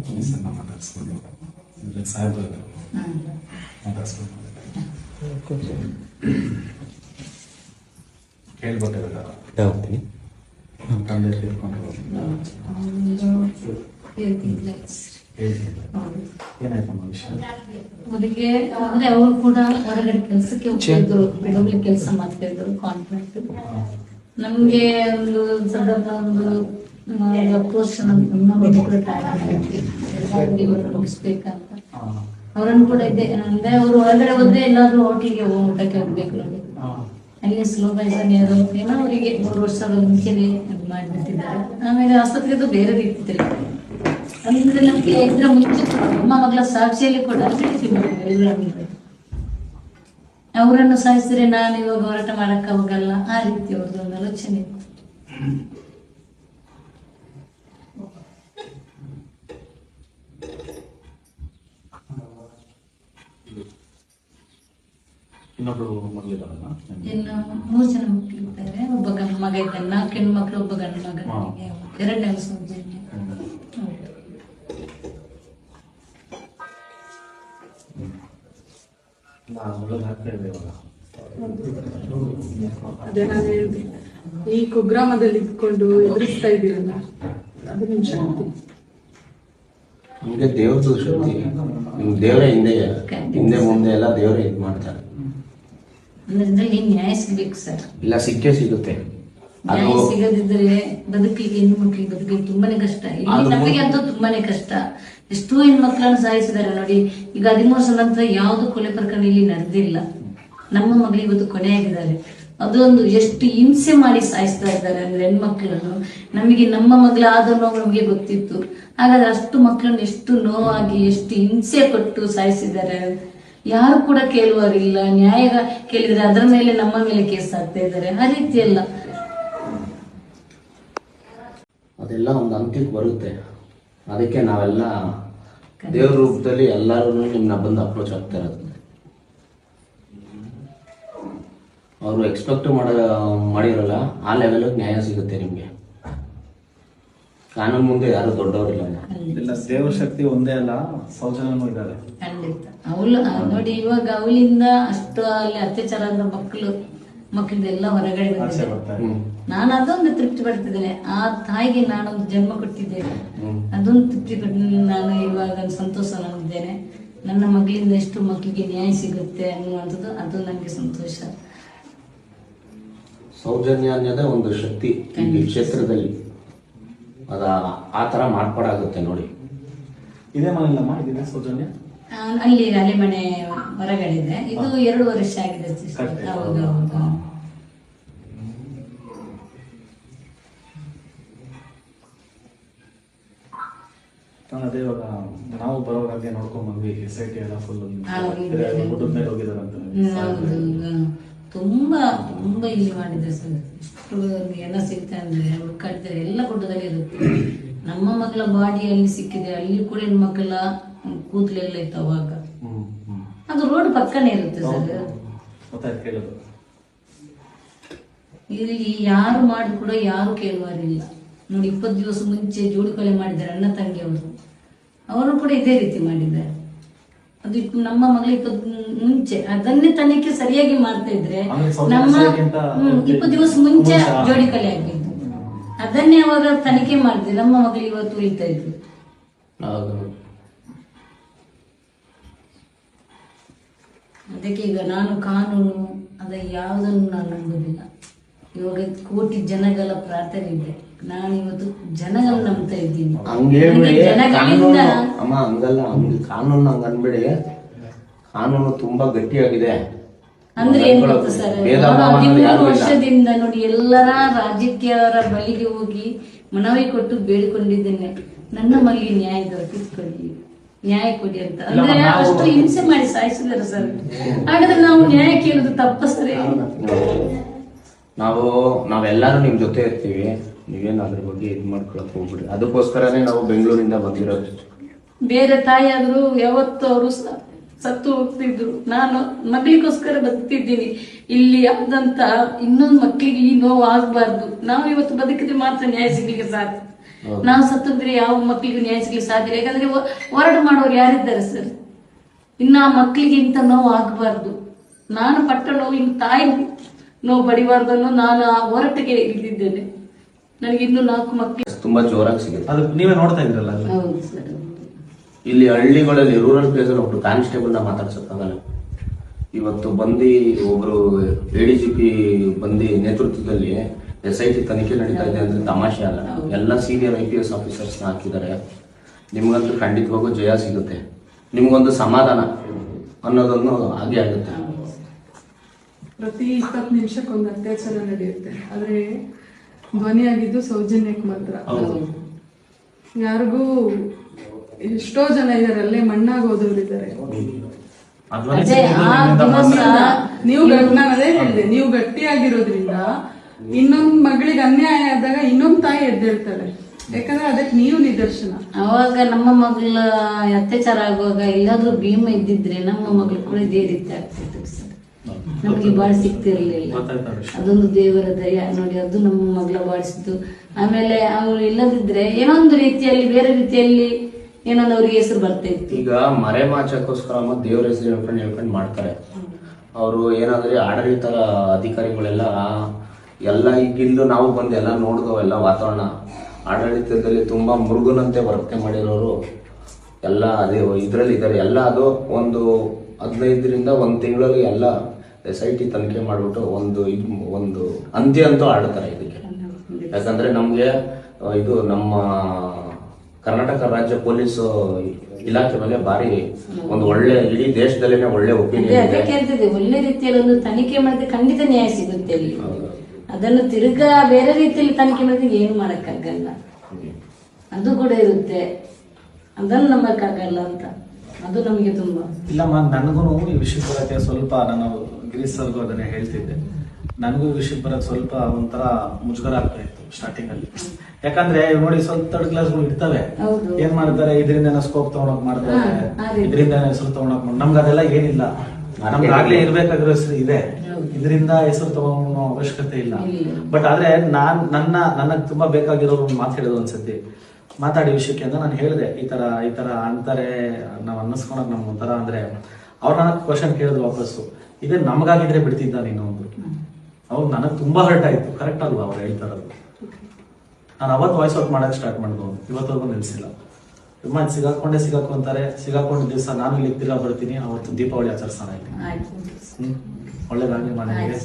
ಪೊಲೀಸನ್ನ ಮಾತಾಡಿಸ್ಕೊಂಡು ಅಂದ್ರೆ ಸಾಹೇಬ್ರು ಹಾಂ ಮಾತಾಡಿಸ್ಕೊಂಡು ಕೇಳ್ಬಿಟ್ಟಿರಲ್ಲ ಯಾವತ್ತಿ ನಮ್ಮ ತಂದೆ ಹೌದು. ಏನಾಯ್ತಮ್ಮ ವಿಷಯ ಅವರಿಗೆ ಅಂದ್ರೆ ಅವರು ಕೂಡ ಹೊರಗಡೆ ಕೆಲಸಕ್ಕೆ ಹೋಗ್ತಿದ್ರು ಬೆಳಗ್ಗೆ ಕೆಲಸ ಮಾಡ್ತಾ ಇದ್ರು ಕಾಂಟ್ರಾಕ್ಟ್ ನಮ್ಗೆ ಒಂದು ಸಂದರ್ಭ ಒಂದು ಅಪ್ರೋಚ್ ನಮಗೆ ಕೂಡ ಟೈಮ್ ಮುಗಿಸ್ಬೇಕಂತ. ಅವರನ್ನು ಕೂಡ ಇದೆ ಅಂದ್ರೆ ಅವರು ಹೊರಗಡೆ ಹೋದ್ರೆ ಎಲ್ಲಾದ್ರೂ ಒಟ್ಟಿಗೆ ಊಟಕ್ಕೆ ಹೋಗ್ಬೇಕು ನೋಡಿ. ಅಲ್ಲಿ ಸ್ಲೋ ಬೈಸನ್ ಏನೋ ಅವರಿಗೆ ಮೂರು ವರ್ಷದ ಮುಂಚೆನೆ ಮಾಡಿಬಿಟ್ಟಿದ್ದಾರೆ. ಆಮೇಲೆ ಆಸ್ಪತ್ರೆದು ಬೇರೆ ರೀತಿ ಅಂದ್ರೆ ನಮ್ಗೆ ಇದ್ರ ಮುಂಚೆ ನಮ್ಮ ಮಗಳ ಸಾಕ್ಷಿಯಲ್ಲಿ ಕೂಡ ಅವರನ್ನು ಸಾಯಿಸಿದ್ರೆ ನಾನು ಇವಾಗ ಹೋರಾಟ ಮಾಡಕ್ ಹೋಗಲ್ಲ. ಆ ರೀತಿ ಅವ್ರದ್ದು ಒಂದು ಆಲೋಚನೆ. ಇತ್ತು. ಇನ್ನೊಬ್ರು ಮಗಳಿದಾರಲ್ಲ ಇನ್ನು ಮೂರು ಜನ ಮಕ್ಕಳಿದ್ದಾರೆ ಒಬ್ಬ ಗಂಡು ಮಗ ಇದ್ದಾನೆ. ನಾಲ್ಕು ಹೆಣ್ಣು ಮಕ್ಕಳು ಒಬ್ಬ ಗಂಡು ಮಗ. ಎರಡನೇ ಇವಾಗ. ಅದೇ ನಾನು ಹೇಳಿದೆ. ಈ ಕುಗ್ರಾಮದಲ್ಲಿ ಇದ್ಕೊಂಡು ಎದುರಿಸ್ತಾ ಇದ್ದೀರಲ್ಲ ಅದು ನಿಮ್ ಶಕ್ತಿ. ನಮಗೆ ದೇವ್ರದ್ದು ಶಕ್ತಿ. ನಿಮ್ ದೇವರೇ ಹಿಂದೆ ಹಿಂದೆ ಮುಂದೆ ಎಲ್ಲ ದೇವರೇ ಇದು ಮಾಡ್ತಾರೆ. ಅಂದ್ರೆ ಇದ್ರಲ್ಲಿ ನ್ಯಾಯ ಸಿಗ್ಬೇಕು ಸರ್ ಇಲ್ಲ ಸಿಕ್ಕೇ ಸಿಗುತ್ತೆ. ಅದು ನ್ಯಾಯ ಸಿಗದಿದ್ರೆ ಬದುಕಿಗೆ ಹೆಣ್ಣು ಮಕ್ಕಳಿಗೆ ಬದುಕಿಗೆ ತುಂಬಾನೇ ಕಷ್ಟ. ಇಲ್ಲಿ ಅದು ನಮಗೆ ಅಂತೂ ತುಂಬಾನೇ ಕಷ್ಟ. ಎಷ್ಟೋ ಹೆಣ್ಮಕ್ಳನ್ನು ಸಾಯಿಸಿದ್ದಾರೆ ನೋಡಿ. ಈಗ ಹದಿಮೂರು ಸಲ ಅಂತ ಯಾವ್ದು ಕೊಲೆ ಪ್ರಕರಣ ಇಲ್ಲಿ ನಡೆದಿಲ್ಲ. ನಮ್ಮ ಮಗಳಿಗೆ ಇವತ್ತು ಕೊನೆಯಾಗಿದ್ದಾರೆ ಅದೊಂದು ಎಷ್ಟು ಹಿಂಸೆ ಮಾಡಿ ಸಾಯಿಸ್ತಾ ಇದ್ದಾರೆ ಅಂದ್ರೆ ಹೆಣ್ಮಕ್ಳನ್ನು. ನಮಗೆ ನಮ್ಮ ಮಗಳ ಆದ ನೋವು ನಮಗೆ ಗೊತ್ತಿತ್ತು. ಹಾಗಾದ್ರೆ ಅಷ್ಟು ಮಕ್ಕಳನ್ನ ಎಷ್ಟು ನೋವಾಗಿ ಎಷ್ಟು ಹಿಂಸೆ ಕೊಟ್ಟು ಸಾಯಿಸಿದ್ದಾರೆ ಯಾರು ಕೂಡ ಕೇಳುವರಿಲ್ಲ ನ್ಯಾಯ ಕೇಳಿದ್ರೆ ಅದರ ಮೇಲೆ ನಮ್ಮ ಮೇಲೆ ಕೇಸ್ ಆಗ್ತಾ ಇದ್ದಾರೆ. ಆ ರೀತಿ ಎಲ್ಲ ಅದೆಲ್ಲ ಒಂದು ಅಂತ್ಯಕ್ಕೆ ಬರುತ್ತೆ. ಅದಕ್ಕೆ ನಾವೆಲ್ಲ ದೇವ್ರ ರೂಪದಲ್ಲಿ ಎಲ್ಲರೂ ನಿಮ್ಮನ್ನ ಬಂದು ಅಪ್ರೋಚ್ ಆಗ್ತಾ ಇರೋದು. ಅವರು ಎಕ್ಸ್ಪೆಕ್ಟ್ ಮಾಡ ಮಾಡಿರಲ್ಲ ಆ ಲೆವೆಲ್ ನ್ಯಾಯ ಸಿಗುತ್ತೆ ನಿಮಗೆ. ಕಾನೂನು ಮುಂದೆ ಯಾರು ದೊಡ್ಡವರಿಲ್ಲ ಇಲ್ಲ ದೇವ್ರ ಶಕ್ತಿ ಒಂದೇ ಅಲ್ಲ ಸೌಜನ್ಯನೂ ಇದ್ದಾರೆ. ಖಂಡಿತ. ಅವಳು ನೋಡಿ ಇವಾಗ ಅವಳಿಂದ ಅಷ್ಟು ಅಲ್ಲಿ ಅತ್ಯಾಚಾರ ಆದ ಮಕ್ಕಳು ಮಕ್ಕಳದೆಲ್ಲ ಹೊರಗಡೆ ಆಚೆ ಬಂದಿದೆ ಬರ್ತಾರೆ ನಾನು ಅದೊಂದು ತೃಪ್ತಿ ಪಡ್ತಿದ್ದೇನೆ. ಆ ತಾಯಿಗೆ ನಾನೊಂದು ಜನ್ಮ ಕೊಟ್ಟಿದ್ದೇನೆ. ಅದೊಂದು ತೃಪ್ತಿ ಪಟ್ಟು ನಾನು ಇವಾಗ ಸಂತೋಷ ಹೊಂದಿದ್ದೇನೆ ನನ್ನ ಮಗಳಿಂದ ಎಷ್ಟು ಮಕ್ಕಳಿಗೆ ನ್ಯಾಯ ಸಿಗುತ್ತೆ ಅನ್ನುವಂಥದ್ದು ಅದು ನನಗೆ ಸಂತೋಷ. ಸೌಜನ್ಯ ಅನ್ನೋದೇ ಒಂದು ಶಕ್ತಿ ಈ ಕ್ಷೇತ್ರದಲ್ಲಿ. ಅದ ಆ ಥರ ಮಾರ್ಪಾಡಾಗುತ್ತೆ ನೋಡಿ. ಇದೇ ಮನೆಯಲ್ಲಮ್ಮ ಮಾಡಿದ್ದೀನಿ ಸೌಜನ್ಯ? ಅಲ್ಲಿ ಅಲ್ಲಿ ಅಲೆಮನೆ ಹೊರಗಡೆ ಇದೆ ಇದು ಎರಡು ವರ್ಷ ಆಗಿದೆ. ಕಟ್ಟೆ. ಹೌದು ಹೌದು ನಾನು ಅದೇ ಇವಾಗ ನಾವು ಬರೋವಾಗ ನೋಡ್ಕೊಂಡ್ ಬಂದ್ವಿ ಎಸ್ ಐ ಟಿ ಎಲ್ಲ ಫುಲ್ ಹೌದು. ಗುಡ್ಡದ ಮೇಲೆ ಹೋಗಿದಾರಂತ. ಹ್ಮ್, ಹೌದು. ಹ್ಮ್. ತುಂಬಾ ತುಂಬಾ ಇಲ್ಲಿ ಮಾಡಿದೆ ಸರ್ ಎಲ್ಲ ಸಿಗ್ತಾ ಅಂದ್ರೆ ಹುಡುಕಾಡಿದ್ರೆ ಎಲ್ಲ ಗುಡ್ಡದಲ್ಲಿ ಇರುತ್ತೆ ನಮ್ಮ ಮಗಳ ಬಾಡಿಯಲ್ಲಿ ಸಿಕ್ಕಿದೆ ಅಲ್ಲಿ ಕೂಡ ಹೆಣ್ಮಕ್ಳ ಕೂದಲೆಲ್ಲ ಇತ್ತು ಅವಾಗ. ಅದು ರೋಡ್ ಪಕ್ಕನೇ ಇರುತ್ತೆ ಸರ್. ಇಲ್ಲಿ ಯಾರು ಮಾಡಿ ಕೂಡ ಯಾರು ಕೇಳುವಾರಿಲ್ಲ. ನೋಡಿ ಇಪ್ಪತ್ತು ದಿವಸ ಮುಂಚೆ ಜೋಡಿ ಕೊಲೆ ಮಾಡಿದ್ದಾರೆ ಅಣ್ಣ ತಂಗಿಯವರು. ಅವರು ಕೂಡ ಇದೇ ರೀತಿ ಮಾಡಿದ್ದಾರೆ. ಅದು ನಮ್ಮ ಮಗಳ ಇಪ್ಪತ್ತು ಮುಂಚೆ ಅದನ್ನೇ ತನಿಖೆ ಸರಿಯಾಗಿ ಮಾಡ್ತಾ ಇದ್ರೆ ನಮ್ಮ ಇಪ್ಪತ್ತು ದಿವಸ ಮುಂಚೆ. ಜೋಡಿ ಕಲೆ ಆಗ್ಬೇಕು. ಅದನ್ನೇ ಅವಾಗ ತನಿಖೆ ಮಾಡಿದ್ರೆ ನಮ್ಮ ಮಗಳು ಇವತ್ತು ಉಳಿತಾ ಇದ್ರು ಅದಕ್ಕೆ ಈಗ ನಾನು ಕಾನೂನು ಅದ ಯಾವುದನ್ನು ನಾನು ನಂಬುದಿಲ್ಲ. ಇವಾಗ ಕೋಟಿ ಜನಗಳ ಪ್ರಾರ್ಥನೆ ಇದೆ. ನಾನು ಇವತ್ತು ಜನಗಳ ನಂಬ್ತಾ ಇದ್ದೀನಿ. ಜನಗಳಿಂದ ಅಮ್ಮ ಹಂಗಲ್ಲ ಹಂಗ ಕಾನೂನು ಹಂಗ ಅನ್ಬೇಡಿ ಕಾನೂನು ತುಂಬಾ ಗಟ್ಟಿಯಾಗಿದೆ. ಅಂದ್ರೆ ಏನ್ ಗೊತ್ತಾ ಸರ್? ಭೇದ ಭಾವ ಅನ್ನೋದು ಹದಿಮೂರು ಯಾರಿಗೂ ಇಲ್ಲ. ವರ್ಷದಿಂದ ನೋಡಿ ಎಲ್ಲರ ರಾಜಕೀಯರ ಬಳಿಗೆ ಹೋಗಿ ಮನವಿ ಕೊಟ್ಟು ಬೇಡಿಕೊಂಡಿದ್ದೇನೆ. ನನ್ನ ಮಗಳಿಗೆ ನ್ಯಾಯ ದೊರಕಿಸ್ಕೊಳ್ಳಿ ನ್ಯಾಯ ಕೊಡಿ ಅಂತ. ಅಂದ್ರೆ ಅಷ್ಟು ಹಿಂಸೆ ಮಾಡಿ ಸಾಯಿಸಿದಾರೆ ಸರ್. ಹಾಗಾದ್ರೆ ನಾವು ನ್ಯಾಯ ಕೇಳುದು ತಪ್ಪ ಸರ್ ನಾವು ನಾವೆಲ್ಲರೂ ನಿಮ್ ಜೊತೆ ಇರ್ತೀವಿ. ನೀವೇನು ಅದ್ರ ಬಗ್ಗೆ ಇದು ಮಾಡ್ಕೊಳಕ್ ಹೋಗ್ಬಿಡಿ ಅದಕ್ಕೋಸ್ಕರನೇ ನಾವು ಬೆಂಗಳೂರಿಂದ ಬಂದಿರೋದು. ಬೇರೆ ತಾಯಿಯಾದ್ರು ಯಾವತ್ತು ಅವರು ಸತ್ತು ಹೋಗ್ತಿದ್ರು. ನಾನು ಮಕ್ಕಳಿಗೋಸ್ಕರ ಬದುಕ್ತಿದ್ದೀನಿ. ಇಲ್ಲಿ ಆದಂತ ಇನ್ನೊಂದು ಮಕ್ಕಳಿಗೆ ಈ ನೋವು ಆಗ್ಬಾರ್ದು. ನಾವು ಇವತ್ತು ಬದುಕಿದ್ರೆ ಮಾತ್ರ ನ್ಯಾಯ ಸಿಗ್ಲಿಕ್ಕೆ ಸಾಧ್ಯ. ನಾವು ಸತ್ತಿದ್ರೆ ಯಾವ ಮಕ್ಕಳಿಗೂ ನ್ಯಾಯ ಸಿಗ್ಲಿಕ್ಕೆ ಸಾಧ್ಯ ಯಾಕಂದ್ರೆ ಹೊರಡು ಹೋರಾಟ ಮಾಡೋರು ಯಾರಿದ್ದಾರೆ ಸರ್? ಇನ್ನು ಆ ಮಕ್ಕಳಿಗೆ ಇಂಥ ನೋವು ಆಗಬಾರ್ದು. ನಾನು ಪಟ್ಟ ನೋವು ಇನ್ನು ತಾಯಿ ನೋವು ಬಡಿಬಾರ್ದನ್ನು ಅನ್ನೋ ನಾನು ಆ ಹೋರಾಟಕ್ಕೆ ಇಳಿದಿದ್ದೇನೆ. ನನಗೆ ಇನ್ನು ನಾಲ್ಕು ಮಕ್ಕಳು ತುಂಬಾ ಜೋರಾಗಿ ಸಿಗುತ್ತೆ. ಅದು ನೀವೇ ನೋಡ್ತಾ ಇದ್ರಲ್ಲ ಹೌದು ಸರ್ ಇಲ್ಲಿ ಹಳ್ಳಿಗಳಲ್ಲಿ ರೂರಲ್ ಪ್ಲೇಸ್ ಅಲ್ಲಿ ಒಬ್ರು ಕಾನ್ಸ್ಟೇಬಲ್ನ ಮಾತಾಡ್ಸಕ್ಕಾಗಲ್ಲ. ಇವತ್ತು ಬಂದು ಒಬ್ರು ಎ ಡಿ ಜಿ ಪಿ ಬಂದು ನೇತೃತ್ವದಲ್ಲಿ ಎಸ್ ಐ ಟಿ ತನಿಖೆ ನಡೀತಾ ಇದೆ ಅಂದ್ರೆ ತಮಾಷೆ ಅಲ್ಲ. ಎಲ್ಲ ಸೀನಿಯರ್ ಐ ಪಿ ಎಸ್ ಆಫೀಸರ್ಸ್ನ ಹಾಕಿದ್ದಾರೆ. ನಿಮ್ಗಂತೂ ಖಂಡಿತವಾಗೂ ಜಯ ಸಿಗುತ್ತೆ. ನಿಮ್ಗೊಂದು ಸಮಾಧಾನ ಅನ್ನೋದನ್ನು ಹಾಗೆ ಆಗುತ್ತೆ. ಪ್ರತಿ ಇಪ್ಪತ್ತು ನಿಮಿಷಕ್ಕೊಂದು ಅತ್ಯಾಚಾರ ನಡೆಯುತ್ತೆ. ಆದ್ರೆ ಧ್ವನಿಯಾಗಿದ್ದು ಸೌಜನ್ಯಕ್ಕೆ ಮಾತ್ರ. ಯಾರಿಗೂ ಎಷ್ಟೋ ಜನ ಇದಾರೆ ಅಲ್ಲೇ ಮಣ್ಣಾಗಿ ಅದೇ ಆ ದಿವಸ ನೀವು ನಾನು ಅದೇ ಹೇಳಿದೆ ನೀವು ಗಟ್ಟಿಯಾಗಿರೋದ್ರಿಂದ ಇನ್ನೊಂದ್ ಮಗಳಿಗೆ ಅನ್ಯಾಯ ಆದಾಗ ಇನ್ನೊಂದ್ ತಾಯಿ ಎದ್ದೇಳ್ತಾಳೆ ಯಾಕಂದ್ರೆ ಅದಕ್ಕೆ ನೀವು ನಿದರ್ಶನ. ಅವಾಗ ನಮ್ಮ ಮಗಳ ಅತ್ಯಾಚಾರ ಆಗುವಾಗ ಎಲ್ಲಾದ್ರೂ ಭೀಮ ಇದ್ದಿದ್ರೆ ನಮ್ಮ ಮಗಳು ಕೂಡ ಇದೇ ರೀತಿ ಆಗ್ತಿತ್ತು. ನಮ್ಗೆ ನಮಗೆ ಬಾಳ್ ಸಿಗ್ತಿರ್ಲಿಲ್ಲ. ಅದೊಂದು ದೇವರ ದಯ ನೋಡಿ ಅದು ನಮ್ಮ ಮಗಳ ಬಾಳಿಸಿದ್ದು. ಆಮೇಲೆ ಅವ್ರು ಇಲ್ಲದಿದ್ರೆ ಏನೊಂದು ರೀತಿಯಲ್ಲಿ ಬೇರೆ ರೀತಿಯಲ್ಲಿ ಏನೊಂದು ಅವ್ರಿಗೆ ಹೆಸರು ಬರ್ತಾ ಇತ್ತು ಈಗ ಮರೆ ಮಾಚಕ್ಕೋಸ್ಕರ ಅಮ್ಮ ದೇವ್ರ ಹೆಸರು ಹೇಳ್ಕೊಂಡು ಹೇಳ್ಕೊಂಡು ಮಾಡ್ತಾರೆ. ಅವರು ಏನಾದ್ರೆ ಆಡಳಿತ ಅಧಿಕಾರಿಗಳೆಲ್ಲ ಎಲ್ಲ ಈಗಿಂದು ನಾವು ಬಂದು ಎಲ್ಲ ನೋಡಿದವು ಎಲ್ಲ ವಾತಾವರಣ, ಆಡಳಿತದಲ್ಲಿ ತುಂಬಾ ಮುರುಗನಂತೆ ವರ್ತನೆ ಮಾಡಿರೋರು ಎಲ್ಲ ಅದೇ ಇದ್ರಲ್ಲಿ ಇದ್ದಾರೆ ಎಲ್ಲ ಅದು ಒಂದು ಹದಿನೈದರಿಂದ ಒಂದು ತಿಂಗಳಲ್ಲಿ ಎಲ್ಲ ಎಸ್ ಐ ಟಿ ತನಿಖೆ ಮಾಡಿಬಿಟ್ಟು ಒಂದು ಇದು, ಒಂದು ಅಂತ್ಯ ಅಂತೂ ಆಡ್ತಾರೆ ಇದಕ್ಕೆ. ಯಾಕಂದ್ರೆ ನಮ್ಗೆ, ಇದು ನಮ್ಮ ಕರ್ನಾಟಕ ರಾಜ್ಯ ಪೊಲೀಸ್ ಇಲಾಖೆ ಮೇಲೆ ಭಾರಿ ಒಂದು ಒಳ್ಳೆ ಇಡೀ ದೇಶದಲ್ಲೇನೆ ಒಳ್ಳೆ ಅದೇ ಒಪಿನಿಯನ್ ಇದೆ. ಅದಕ್ಕೆ ಒಳ್ಳೆ ರೀತಿಯಲ್ಲಿ ಒಂದು ತನಿಖೆ ಮಾಡಿದ್ರೆ ಖಂಡಿತ ನ್ಯಾಯ ಸಿಗುತ್ತೆ ಅಲ್ಲಿ. ಅದನ್ನು ತಿರ್ಗಾ ಬೇರೆ ರೀತಿಯಲ್ಲಿ ತನಿಖೆ ಮಾಡಿದ್ರೆ ಏನು ಮಾಡಕ್ಕಾಗಲ್ಲ. ಅದು ಕೂಡ ಇರುತ್ತೆ. ಅದನ್ನು ನಂಬಕ್ಕಾಗಲ್ಲ ಅಂತ. ಅದು ನಮಗೆ ತುಂಬಾ. ಇಲ್ಲಮ್ಮ ನನಗೂ ಈ ವಿಷಯದ ಬಗ್ಗೆ ಸ್ವಲ್ಪ ನಾನು ಗಿರೀಶ್ ಸರ್ಗೂ ಅದನ್ನೇ ಹೇಳ್ತಿದ್ದೆ. ನನಗೂ ಈ ವಿಷಯಕ್ಕೆ ಬರೋಕ್ಕೆ ಸ್ವಲ್ಪ ಒಂಥರ ಮುಜುಗರ ಆಗ್ತಾ ಇತ್ತು ಸ್ಟಾರ್ಟಿಂಗ್ ಅಲ್ಲಿ. ಯಾಕಂದ್ರೆ ನೋಡಿ ಸ್ವಲ್ಪ ತರ್ಡ್ ಕ್ಲಾಸ್ಗಳು ಇರ್ತವೆ. ಹೌದು. ಏನ್ ಮಾಡ್ತಾರೆ? ಇದರಿಂದ ಸ್ಕೋಪ್ ತಗೊಂಡೋಗ್ ಮಾಡ್ತಾರೆ. ಇದ್ರಿಂದ ಹೆಸರು ತಗೊಂಡೋಗ್ ನಮ್ಗೆ ಅದೆಲ್ಲ ಏನಿಲ್ಲ. ನಮ್ಗೆ ಆಗ್ಲೇ ಇರ್ಬೇಕಾಗಿರೋ ಹೆಸರು ಇದೆ. ಇದರಿಂದ ಹೆಸರು ತಗೊಳ್ಳೋ ಅವಶ್ಯಕತೆ ಇಲ್ಲ. ಬಟ್ ಆದ್ರೆ ನಾನ್ ನನ್ನ ನನಗ್ ತುಂಬಾ ಬೇಕಾಗಿರೋ ಒಂದು ಮಾತು ಹೇಳಿದ್ರು ಒಂದ್ಸತಿ. ಮಾತಾಡಿ ವಿಷಯಕ್ಕೆ ಅಂತ ನಾನು ಹೇಳಿದೆ. ಈ ತರ ಈ ತರ ಅಂತಾರೆ ನಾವ್ ಅನ್ನಿಸ್ಕೊಳಕ್ ನಮ್ ಒಂಥರ ಅಂದ್ರೆ ಅವ್ರು ನನಗ್ ಕ್ವಶನ್ ಕೇಳಿದ್ರು ವಾಪಸ್ಸು. ಇದೇ ನಮಗಾಗಿದ್ರೆ ಬಿಡ್ತಿದ್ದ ನೀನು ಒಂದು ಅವ್ರು ನನಗ್ ತುಂಬಾ ಹರ್ಟ್ ಆಯ್ತು. ಕರೆಕ್ಟ್ ಅಲ್ವಾ ಅವ್ರು ಹೇಳ್ತಾ ಇರೋದು? ನಾನು ಅವತ್ತು ವಾಯ್ಸ್ ಔಟ್ ಮಾಡಕ್ ಸ್ಟಾರ್ಟ್ ಮಾಡ್ಬೋದು. ಇವತ್ತವರೆಗೂ ನಿಲ್ಸಿಲ್ಲ ಸಿಗಾಕೊಂಡೆ ಸಿಗಾಕು ಅಂತಾರೆ. ಸಿಗಾಕೊಂಡ ದಿವಸ ನಾನು ಇಲ್ಲಿ ತಿರ್ಗಾ ಬರ್ತೀನಿ ಅವತ್ತು ದೀಪಾವಳಿ ಆಚರಿಸೋಣ ಇಲ್ಲಿ ಒಳ್ಳೇದಾಗ್ಲಿ ಮನೆಗೆ